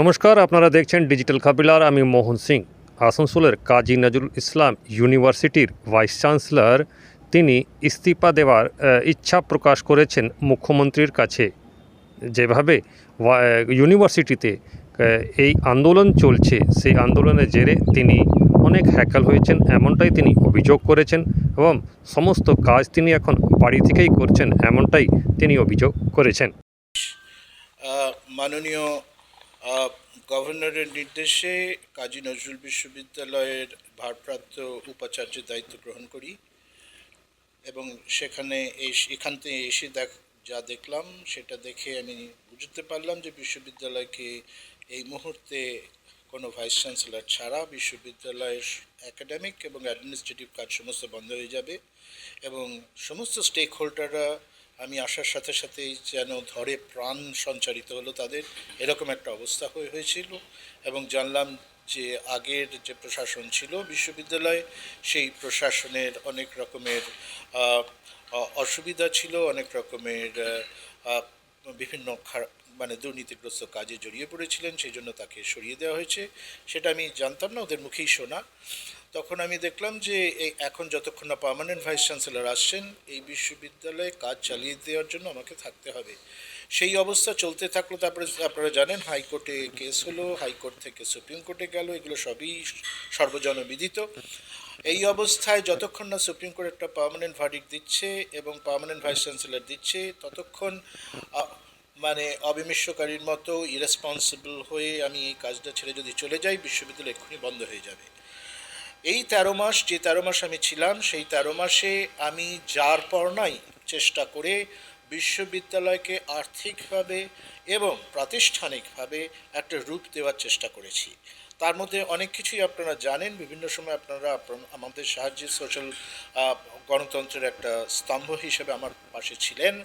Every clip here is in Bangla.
নমস্কার, আপনারা দেখছেন ডিজিটাল কাবিলার আমি মোহন সিং। আসানসোলের কাজী নজরুল ইসলাম ইউনিভার্সিটির ভাইস চ্যান্সেলর, তিনি ইস্তিফা দেওয়ার ইচ্ছা প্রকাশ করেছেন মুখ্যমন্ত্রীর কাছে। যেভাবে ইউনিভার্সিটিতে এই আন্দোলন চলছে, সেই আন্দোলনের জেরে তিনি অনেক হ্যাকাল হয়েছেন, এমনটাই তিনি অভিযোগ করেছেন এবং সমস্ত কাজ তিনি এখন বাড়ি থেকেই করছেন, এমনটাই তিনি অভিযোগ করেছেন। মাননীয় গভর্নরের নির্দেশে কাজী নজরুল বিশ্ববিদ্যালয়ের ভারপ্রাপ্ত উপাচার্যের দায়িত্ব গ্রহণ করি এবং সেখানে এখান থেকে এসে দেখ, যা দেখলাম, সেটা দেখে আমি বুঝতে পারলাম যে বিশ্ববিদ্যালয়কে এই মুহূর্তে কোনো ভাইস চ্যান্সেলর ছাড়া বিশ্ববিদ্যালয়ের একাডেমিক এবং অ্যাডমিনিস্ট্রেটিভ কাজ সমস্ত বন্ধ হয়ে যাবে এবং সমস্ত স্টেক হোল্ডাররা আমি আসার সাথে সাথেই যেন ধরে প্রাণ সঞ্চারিত হলো তাদের, এরকম একটা অবস্থা হয়ে হয়েছিল এবং জানলাম যে আগের যে প্রশাসন ছিল বিশ্ববিদ্যালয়ে, সেই প্রশাসনের অনেক রকমের অসুবিধা ছিল, অনেক রকমের বিভিন্ন খারাপ মানে দুর্নীতিগ্রস্ত কাজে জড়িয়ে পড়েছিলেন, সেই জন্য তাকে সরিয়ে দেওয়া হয়েছে। সেটা আমি জানতাম না, ওদের মুখেই শোনা। তখন আমি দেখলাম যে এই এখন যতক্ষণ না পার্মানেন্ট ভাইস চ্যান্সেলর আসছেন, এই বিশ্ববিদ্যালয়ে কাজ চালিয়ে দেওয়ার জন্য আমাকে থাকতে হবে। সেই অবস্থা চলতে থাকল, তারপরে আপনারা জানেন হাইকোর্টে কেস হলো, হাইকোর্ট থেকে সুপ্রিম কোর্টে গেল, এগুলো সবই সর্বজনবিদিত। এই অবস্থায় যতক্ষণ না সুপ্রিম কোর্ট একটা পার্মানেন্ট ভার্ডিক দিচ্ছে এবং পার্মানেন্ট ভাইস চ্যান্সেলর দিচ্ছে, ততক্ষণ মানে অবিমিশ্বকারীর মতো ইরেসপন্সিবল হয়ে আমি এই কাজটা ছেড়ে যদি চলে যাই, বিশ্ববিদ্যালয় এক্ষুনি বন্ধ হয়ে যাবে। এই তেরো মাস যে তেরো মাস আমি ছিলাম, সেই তেরো মাসে আমি যার পর নাই চেষ্টা করে বিশ্ববিদ্যালয়কে আর্থিকভাবে এবং প্রাতিষ্ঠানিকভাবে একটা রূপ দেওয়ার চেষ্টা করেছি। তার মধ্যে অনেক কিছুই আপনারা জানেন, বিভিন্ন সময় আপনারা আমাদের সাহায্যে সোশ্যাল গণতন্ত্রের একটা স্তম্ভ হিসেবে আমার পাশে ছিলেন।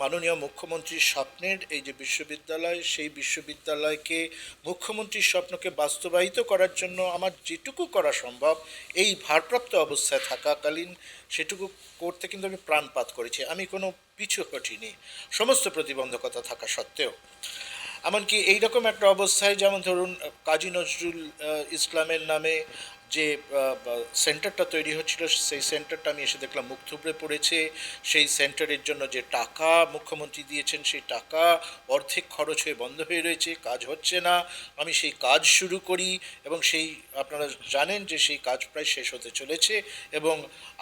মাননীয় মুখ্যমন্ত্রীর স্বপ্নের এই যে বিশ্ববিদ্যালয়, সেই বিশ্ববিদ্যালয়কে মুখ্যমন্ত্রীর স্বপ্নকে বাস্তবায়িত করার জন্য আমার যেটুকু করা সম্ভব, এই ভারপ্রাপ্ত অবস্থায় থাকাকালীন সেটুকু করতে কিন্তু আমি প্রাণপাত করেছি। আমি কোনো পিছু হটিনি। সমস্ত প্রতিবন্ধকতা থাকা সত্ত্বেও। এমনকি এইরকম একটা অবস্থায়, যেমন ধরুন, কাজী নজরুল ইসলামের নামে যে সেন্টারটা তৈরি হচ্ছিল, সেই সেন্টারটা আমি এসে দেখলাম মুখ থুবড়ে পড়েছে। সেই সেন্টারের জন্য যে টাকা মুখ্যমন্ত্রী দিয়েছেন, সেই টাকা অর্ধেক খরচ হয়ে বন্ধ হয়ে রয়েছে, কাজ হচ্ছে না। আমি সেই কাজ শুরু করি এবং সেই, আপনারা জানেন যে সেই কাজ প্রায় শেষ হতে চলেছে এবং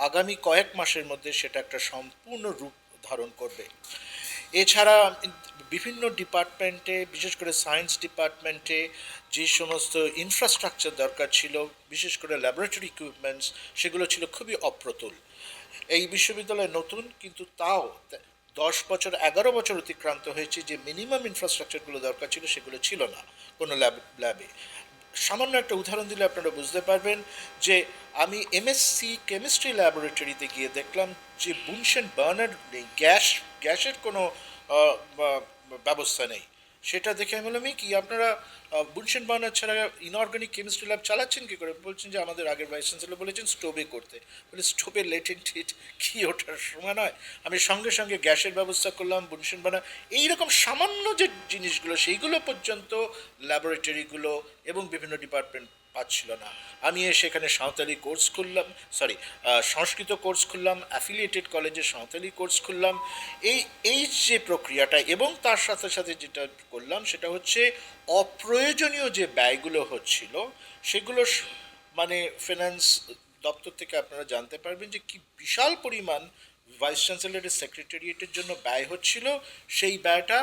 আগামী কয়েক মাসের মধ্যে সেটা একটা সম্পূর্ণ রূপ ধারণ করবে। এছাড়া বিভিন্ন ডিপার্টমেন্টে বিশেষ করে সায়েন্স ডিপার্টমেন্টে যে সমস্ত ইনফ্রাস্ট্রাকচার দরকার ছিল, বিশেষ করে ল্যাবরেটরি ইকুইপমেন্টস সেগুলো ছিল খুবই অপ্রতুল। এই বিশ্ববিদ্যালয় নতুন, কিন্তু তাও দশ বছর, এগারো বছর অতিক্রান্ত হয়েছে যে মিনিমাম ইনফ্রাস্ট্রাকচারগুলো দরকার ছিল, সেগুলো ছিল না কোনো ল্যাব ল্যাবে সামান্য একটা উদাহরণ দিলে আপনারা বুঝতে পারবেন যে আমি এমএসসি কেমিস্ট্রি ল্যাবরেটরিতে গিয়ে দেখলাম যে বুনশেন বার্নার নেই, গ্যাস, গ্যাসের কোনো ব্যবস্থা নেই। সেটা দেখে আমি বললাম কি, আপনারা বুনশেন বার্নার ছাড়া ইনঅর্গানিক কেমিস্ট্রি ল্যাব চালাচ্ছেন কী করে? বলছেন যে, আমাদের আগের ভাইস চ্যান্সেলর বলেছেন স্টোভে করতে। বলে স্টোভে লেটেন্ট হিট কি ওটার সময় নয়? আমি সঙ্গে সঙ্গে গ্যাসের ব্যবস্থা করলাম বুনশেন বার্নার এইরকম সামান্য যে জিনিসগুলো, সেইগুলো পর্যন্ত ল্যাবরেটরিগুলো এবং বিভিন্ন ডিপার্টমেন্ট পাচ্ছিল না। আমি সেখানে সাঁওতালি কোর্স খুললাম সরি সংস্কৃত কোর্স খুললাম অ্যাফিলিয়েটেড কলেজে সাঁওতালি কোর্স খুললাম। এই এই যে প্রক্রিয়াটা এবং তার সাথে সাথে যেটা করলাম সেটা হচ্ছে অপ্রয়োজনীয় যে ব্যয়গুলো হচ্ছিল, সেগুলো মানে ফিনান্স দপ্তর থেকে আপনারা জানতে পারবেন যে কি বিশাল পরিমাণ ভাইস চ্যান্সেলরের সেক্রেটারিয়েটের জন্য ব্যয় হচ্ছিল, সেই ব্যয়টা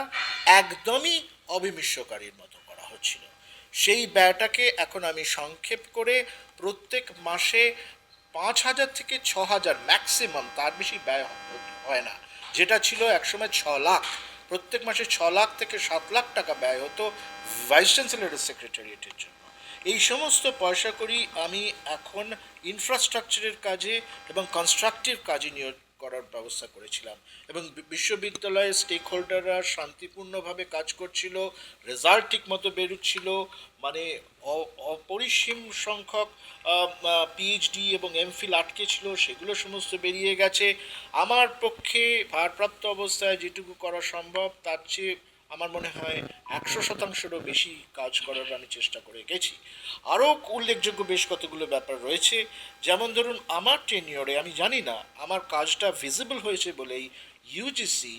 একদমই অবিমিশ্বকারীর মতো করা হচ্ছিল। সেই ব্যয়টাকে এখন আমি সংক্ষেপ করে প্রত্যেক মাসে পাঁচ হাজার থেকে ছ হাজার ম্যাক্সিমাম তার বেশি ব্যয় হয় না। যেটা ছিল একসময় ছ লাখ। প্রত্যেক মাসে ছ লাখ থেকে সাত লাখ টাকা ব্যয় হতো ভাইস চ্যান্সেলরের সেক্রেটারিয়েটের জন্য। এই সমস্ত পয়সা করি আমি এখন ইনফ্রাস্ট্রাকচারের কাজে এবং কনস্ট্রাকটিভ কাজে নিয়োগ করার ব্যবস্থা করেছিলাম। এবং বিশ্ববিদ্যালয়ের স্টেক হোল্ডাররা শান্তিপূর্ণভাবে কাজ করছিল রেজাল্ট ঠিক মতো বেরোচ্ছিল মানে অপরিসীম সংখ্যক পিএইচডি এবং এমফিল আটকে ছিল সেগুলো সমস্ত বেরিয়ে গেছে। আমার পক্ষে ভারপ্রাপ্ত অবস্থায় যেটুকু করা সম্ভব, তার চেয়ে আমার মনে হয় একশো শতাংশেরও বেশি কাজ করার আমি চেষ্টা করে গেছি আরও উল্লেখযোগ্য বেশ কতগুলো ব্যাপার রয়েছে। যেমন ধরুন, আমার টেনিয়রে আমি জানি না, আমার কাজটা ভিজিবল হয়েছে বলেই ইউজিসি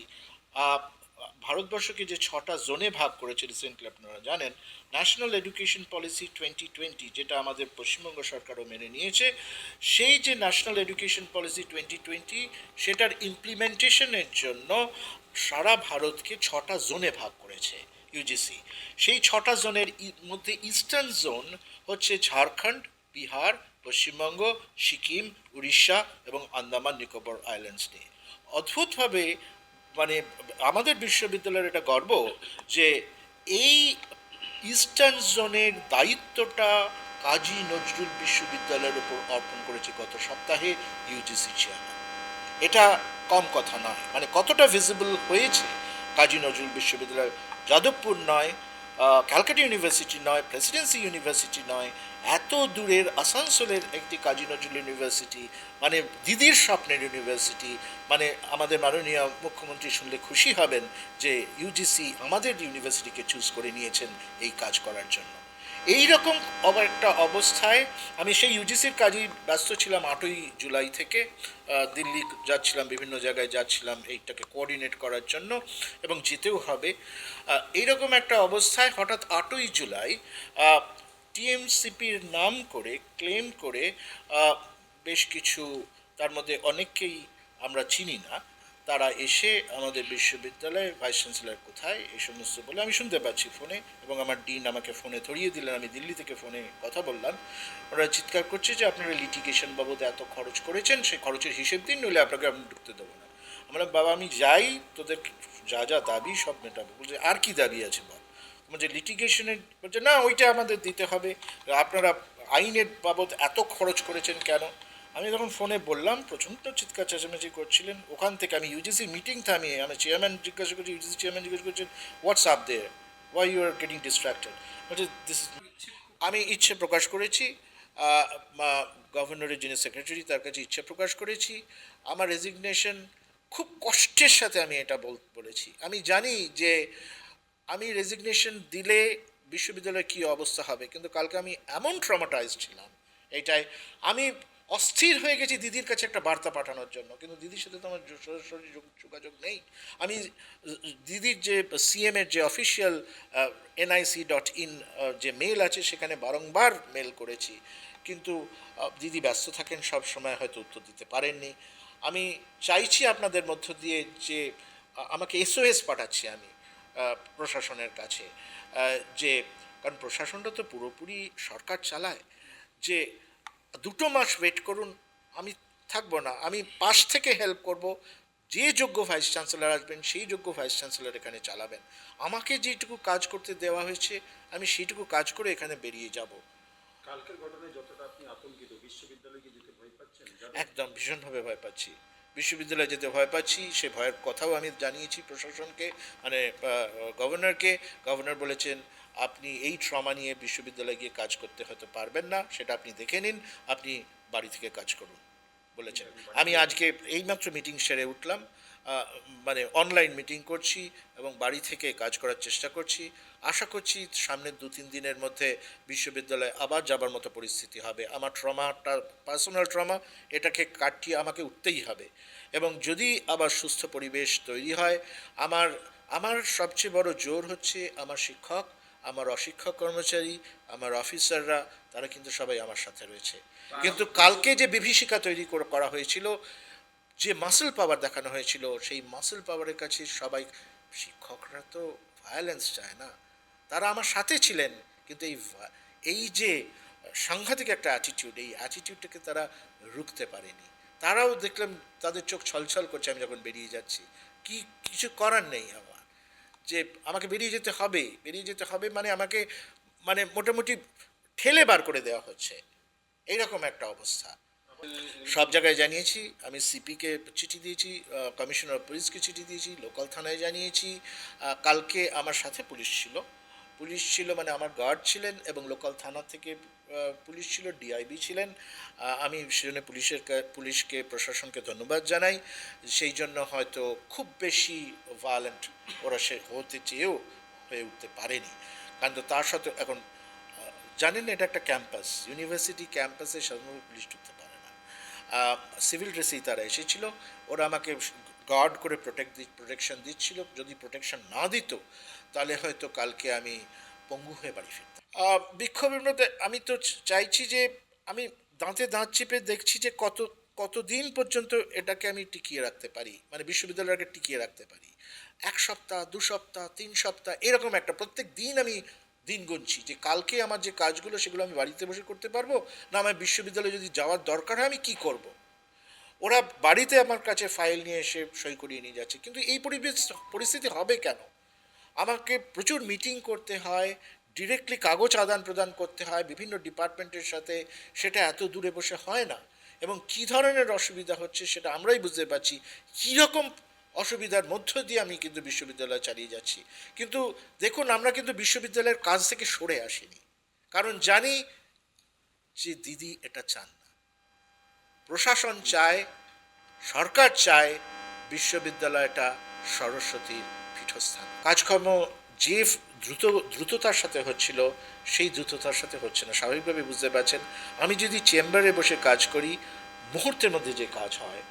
ভারতবর্ষকে যে ছটা জোনে ভাগ করেছে রিসেন্টলি আপনারা জানেন national education policy twenty twenty যেটা আমাদের পশ্চিমবঙ্গ সরকারও মেনে নিয়েছে, সেই যে national education policy twenty twenty সেটার ইমপ্লিমেন্টেশনের জন্য সারা ভারতকে ছটা জোনে ভাগ করেছে ইউজিসি সেই ছটা জোনের মধ্যে ইস্টার্ন জোন হচ্ছে ঝাড়খণ্ড বিহার পশ্চিমবঙ্গ সিকিম উড়িষ্যা এবং আন্দামান নিকোবর আইল্যান্ডস নিয়ে। অদ্ভুতভাবে মানে আমাদের বিশ্ববিদ্যালয়ের এটা গর্ব যে এই ইস্টার্ন জোনের দায়িত্বটা কাজী নজরুল বিশ্ববিদ্যালয়ের উপর অর্পণ করেছে গত সপ্তাহে ইউজিসি চেয়ারম্যান। এটা কম কথা নয়। মানে কতটা ভিজিবল হয়েছে কাজী নজরুল বিশ্ববিদ্যালয় যাদবপুর নয় ক্যালকাটা ইউনিভার্সিটি নয়, প্রেসিডেন্সি ইউনিভার্সিটি নয়, এত দূরের আসানসোলের একটি কাজী নজরুল ইউনিভার্সিটি মানে দিদির স্বপ্নের ইউনিভার্সিটি মানে আমাদের মাননীয় মুখ্যমন্ত্রী শুনলে খুশি হবেন যে ইউজিসি আমাদের ইউনিভার্সিটিকে চুজ করে নিয়েছেন এই কাজ করার জন্য। এই রকম একটা অবস্থায় আমি সেই ইউজিসির কাজেই ব্যস্ত ছিলাম আটই জুলাই থেকে দিল্লি যাচ্ছিলাম, বিভিন্ন জায়গায় যাচ্ছিলাম এইটাকে কোঅর্ডিনেট করার জন্য এবং যেতেও হবে। এইরকম একটা অবস্থায় হঠাৎ আটই জুলাই টিএমসিপির নাম করে ক্লেম করে বেশ কিছু, তার মধ্যে অনেককেই আমরা চিনি না তারা এসে আমাদের বিশ্ববিদ্যালয়ে ভাইস চ্যান্সেলার কোথায়, এই সমস্ত বলে আমি শুনতে পাচ্ছি ফোনে এবং আমার ডিন আমাকে ফোনে ধরিয়ে দিলেন, আমি দিল্লি থেকে ফোনে কথা বললাম। ওরা চিৎকার করছে যে আপনারা লিটিগেশন বাবদ এত খরচ করেছেন, সেই খরচের হিসেব দিন, নইলে আপনাকে আমি ঢুকতে দেবো না। আমরা বাবা, আমি যাই, তোদের যা যা দাবি সব মেটাবো। বলছে, আর কি দাবি আছে বল? বলছে লিটিগেশনের বলছে, না, ওইটা আমাদের দিতে হবে। আপনারা আইনের বাবদ এত খরচ করেছেন কেন? আমি যখন ফোনে বললাম, প্রচণ্ড চিৎকার, চেঁচামেচি করছিলেন। ওখান থেকে আমি ইউজিসি মিটিং থামিয়ে, আমি চেয়ারম্যান জিজ্ঞাসা করছি ইউজিসি চেয়ারম্যান জিজ্ঞাসা করছেন what's up they why you are getting distracted this আমি ইচ্ছে প্রকাশ করেছি গভর্নরের যিনি সেক্রেটারি তার কাছে ইচ্ছে প্রকাশ করেছি। আমার রেজিগনেশন খুব কষ্টের সাথে আমি এটা বল- বলেছি। আমি জানি যে আমি রেজিগনেশন দিলে বিশ্ববিদ্যালয়ের কী অবস্থা হবে, কিন্তু কালকে আমি এমন ট্রমাটাইজ ছিলাম। এইটাই আমি অস্থির হয়ে গেছি দিদির কাছে একটা বার্তা পাঠানোর জন্য। কিন্তু দিদির সাথে তো আমার সরাসরি যোগাযোগ নেই। আমি দিদির যে সিএমের যে অফিসিয়াল এনআইসি ডট ইন যে মেল আছে সেখানে বারংবার মেল করেছি। কিন্তু দিদি ব্যস্ত থাকেন, সব সময় হয়তো উত্তর দিতে পারেননি। আমি চাইছি আপনাদের মধ্য দিয়ে যে আমাকে এসওএস পাঠাচ্ছি আমি প্রশাসনের কাছে যে, কারণ প্রশাসনটা তো পুরোপুরি সরকার চালায়, যে দুটো মাস ওয়েট করুন আমি থাকব না। আমি পাশ থেকে হেল্প করব। যে যোগ্য ভাইস চ্যান্সেলর আসবেন সেই যোগ্য ভাইস চ্যান্সেলর এখানে চালাবেন। আমাকে যেটুকু কাজ করতে দেওয়া হয়েছে আমি সেইটুকু কাজ করে এখানে বেরিয়ে যাব। কালকের ঘটনায় যতটা আপনি আতঙ্কিত বিশ্ববিদ্যালয়ে যেতে ভয় পাচ্ছেন? একদম ভীষণভাবে ভয় পাচ্ছি। বিশ্ববিদ্যালয়ে যেতে ভয় পাচ্ছি সে ভয়ের কথাও আমি জানিয়েছি প্রশাসনকে মানে গভর্নরকে গভর্নর বলেছেন আপনি এই ট্রমা নিয়ে বিশ্ববিদ্যালয়ে গিয়ে কাজ করতে হয়তো পারবেন না, সেটা আপনি দেখে নিন, আপনি বাড়ি থেকে কাজ করুন, বলেছেন। আমি আজকে এইমাত্র মিটিং সেরে উঠলাম মানে অনলাইন মিটিং করছি এবং বাড়ি থেকে কাজ করার চেষ্টা করছি। আশা করছি সামনের দু তিন দিনের মধ্যে বিশ্ববিদ্যালয়ে আবার যাবার মতো পরিস্থিতি হবে। আমার ট্রমাটা পার্সোনাল ট্রমা এটাকে কাটিয়ে আমাকে উঠতেই হবে। এবং যদি আবার সুস্থ পরিবেশ তৈরি হয়, আমার আমার সবচেয়ে বড় জোর হচ্ছে আমার শিক্ষক আমার অশিক্ষক কর্মচারী আমার অফিসাররা তারা কিন্তু সবাই আমার সাথে রয়েছে। কিন্তু কালকে যে বিভীষিকা তৈরি করে- হয়েছিল যে মাসেল পাওয়ার দেখানো হয়েছিল সেই মাসেল পাওয়ারের কাছে সবাই শিক্ষকরা তো ভায়োলেন্স চায় না। তারা আমার সাথে ছিলেন। কিন্তু এই এই যে সাংঘাতিক একটা অ্যাটিটিউড এই অ্যাটিটিউডটাকে তারা রুখতে পারেনি। তারাও দেখলাম তাদের চোখ ছলছল করছে আমি যখন বেরিয়ে যাচ্ছি। কি কিছু করার নেই আমার। যে আমাকে বেরিয়ে যেতে হবে, বেরিয়ে যেতে হবে মানে আমাকে মানে মোটামুটি ঠেলে বার করে দেওয়া হচ্ছে। এইরকম একটা অবস্থা। সব জায়গায় জানিয়েছি, আমি সিপিকে চিঠি দিয়েছি কমিশনার পুলিশকে চিঠি দিয়েছি লোকাল থানায় জানিয়েছি কালকে আমার সাথে পুলিশ ছিল। পুলিশ ছিল মানে আমার গার্ড ছিলেন এবং লোকাল থানা থেকে পুলিশ ছিল ডিআইবি ছিলেন। আমি সেজন্য পুলিশের পুলিশকে, প্রশাসনকে ধন্যবাদ জানাই। সেই জন্য হয়তো খুব বেশি ভায়োলেন্ট ওরা সে হতে চেয়েও হয়ে উঠতে পারেনি। কারণ তো তার সাথে এখন জানেন এটা একটা ক্যাম্পাস ইউনিভার্সিটি ক্যাম্পাসে সাধারণত পুলিশ ঢুকতে পারে না। সিভিল ড্রেসেই তারা এসেছিল, ওরা আমাকে গার্ড করে প্রোটেক্ট প্রোটেকশন দিচ্ছিল। যদি প্রোটেকশন না দিত, তাহলে হয়তো কালকে আমি পঙ্গু হয়ে বাড়ি ফিরতাম। বিক্ষোভের মধ্যে আমি তো চাইছি যে, আমি দাঁতে দাঁত চেপে দেখছি যে কত কতদিন পর্যন্ত এটাকে আমি টিকিয়ে রাখতে পারি। মানে বিশ্ববিদ্যালয়কে টিকিয়ে রাখতে পারি। এক সপ্তাহ, দু সপ্তাহ, তিন সপ্তাহ, এরকম একটা প্রত্যেক দিন আমি দিন গুনছি যে কালকে আমার যে কাজগুলো, সেগুলো আমি বাড়িতে বসে করতে পারব? না, আমার বিশ্ববিদ্যালয়ে যদি যাওয়ার দরকার হয়, আমি কি করব। ওরা বাড়িতে আমার কাছে ফাইল নিয়ে এসে সই করিয়ে নিয়ে যাচ্ছে। কিন্তু এই পরিবেশ, পরিস্থিতি হবে কেন? আমাকে প্রচুর মিটিং করতে হয় ডিরেক্টলি কাগজ আদান প্রদান করতে হয়, বিভিন্ন ডিপার্টমেন্টের সাথে, সেটা এত দূরে বসে হয় না। এবং কী ধরনের অসুবিধা হচ্ছে সেটা আমরাই বুঝতে পারছি কীরকম অসুবিধার মধ্য দিয়ে আমি কিন্তু বিশ্ববিদ্যালয় চালিয়ে যাচ্ছি। কিন্তু দেখুন, আমরা কিন্তু বিশ্ববিদ্যালয়ের কাজ থেকে সরে আসিনি। কারণ জানি যে দিদি এটা চান প্রশাসন চায়, সরকার চায় বিশ্ববিদ্যালয়টা সরস্বতীর পীঠস্থান। কাজকর্ম যে দ্রুত, দ্রুততার সাথে হচ্ছিল, সেই দ্রুততার সাথে হচ্ছে না। স্বাভাবিকভাবে বুঝতে পারছেন, আমি যদি চেম্বারে বসে কাজ করি, মুহূর্তের মধ্যে যে কাজ হয়,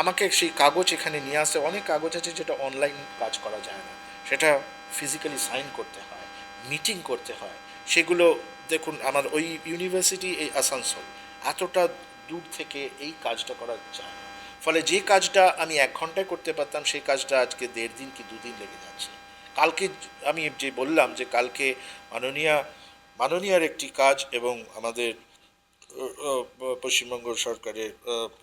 আমাকে সেই কাগজ এখানে নিয়ে আসতে অনেক কাগজ আছে যেটা অনলাইন কাজ করা যায় না। সেটা ফিজিক্যালি সাইন করতে হয় মিটিং করতে হয়। সেগুলো দেখুন, আমার ওই ইউনিভার্সিটি এই আসানসোল, এতটা দূর থেকে এই কাজটা করা যায় ফলে যে কাজটা আমি এক ঘন্টায় করতে পারতাম, সেই কাজটা আজকে দেড় দিন কি দুদিন লেগে যাচ্ছে। কালকে আমি যে বললাম যে কালকে মাননীয়া, মাননীয়ার একটি কাজ এবং আমাদের পশ্চিমবঙ্গ সরকারের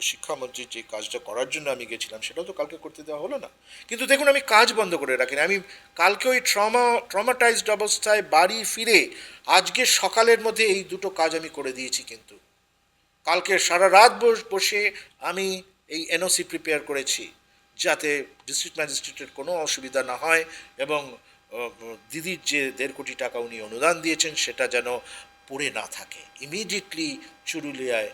শিক্ষামন্ত্রীর যে কাজটা করার জন্য আমি গেছিলাম, সেটাও তো কালকে করতে দেওয়া হলো না। কিন্তু দেখুন, আমি কাজ বন্ধ করে রাখিনি আমি কালকে ওই ট্রমা, ট্রমাটাইজড অবস্থায় বাড়ি ফিরে আজকে সকালের মধ্যে এই দুটো কাজ আমি করে দিয়েছি কিন্তু। কালকে সারা রাত বসে আমি এই এনওসি প্রিপেয়ার করেছি, যাতে ডিস্ট্রিক্ট ম্যাজিস্ট্রেটের কোনো অসুবিধা না হয় এবং দিদির যে দেড় কোটি টাকা উনি অনুদান দিয়েছেন সেটা যেন পড়ে না থাকে। ইমিডিয়েটলি চুরুলিয়ায়,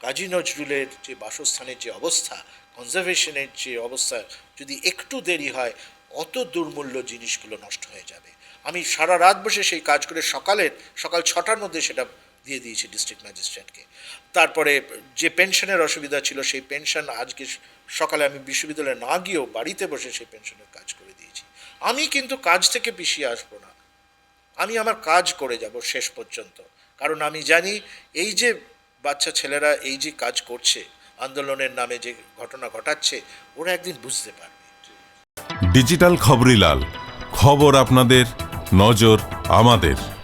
কাজী নজরুলের যে বাসস্থানের যে অবস্থা কনজারভেশনের যে অবস্থা, যদি একটু দেরি হয়, অত দুর্মূল্য জিনিসগুলো নষ্ট হয়ে যাবে। আমি সারা রাত বসে সেই কাজ করে সকালের, সকাল ছটার মধ্যে সেটা দিয়ে দিয়েছি ডিস্ট্রিক্ট ম্যাজিস্ট্রেটকে তারপরে যে পেনশনের অসুবিধা ছিল, সেই পেনশন আজকে সকালে আমি বিশ্ববিদ্যালয়ে না গিয়েও বাড়িতে বসে সেই পেনশনের কাজ করে দিয়েছি। আমি কিন্তু কাজ থেকে পিছিয়ে আসব না। আমি আমার কাজ করে যাব শেষ পর্যন্ত। কারণ আমি জানি এই যে বাচ্চা ছেলেরা এই যে কাজ করছে, আন্দোলনের নামে যে ঘটনা ঘটাচ্ছে, ওরা একদিন বুঝতে পারবে। ডিজিটাল খবরিলাল খবর আপনাদের, নজর আমাদের।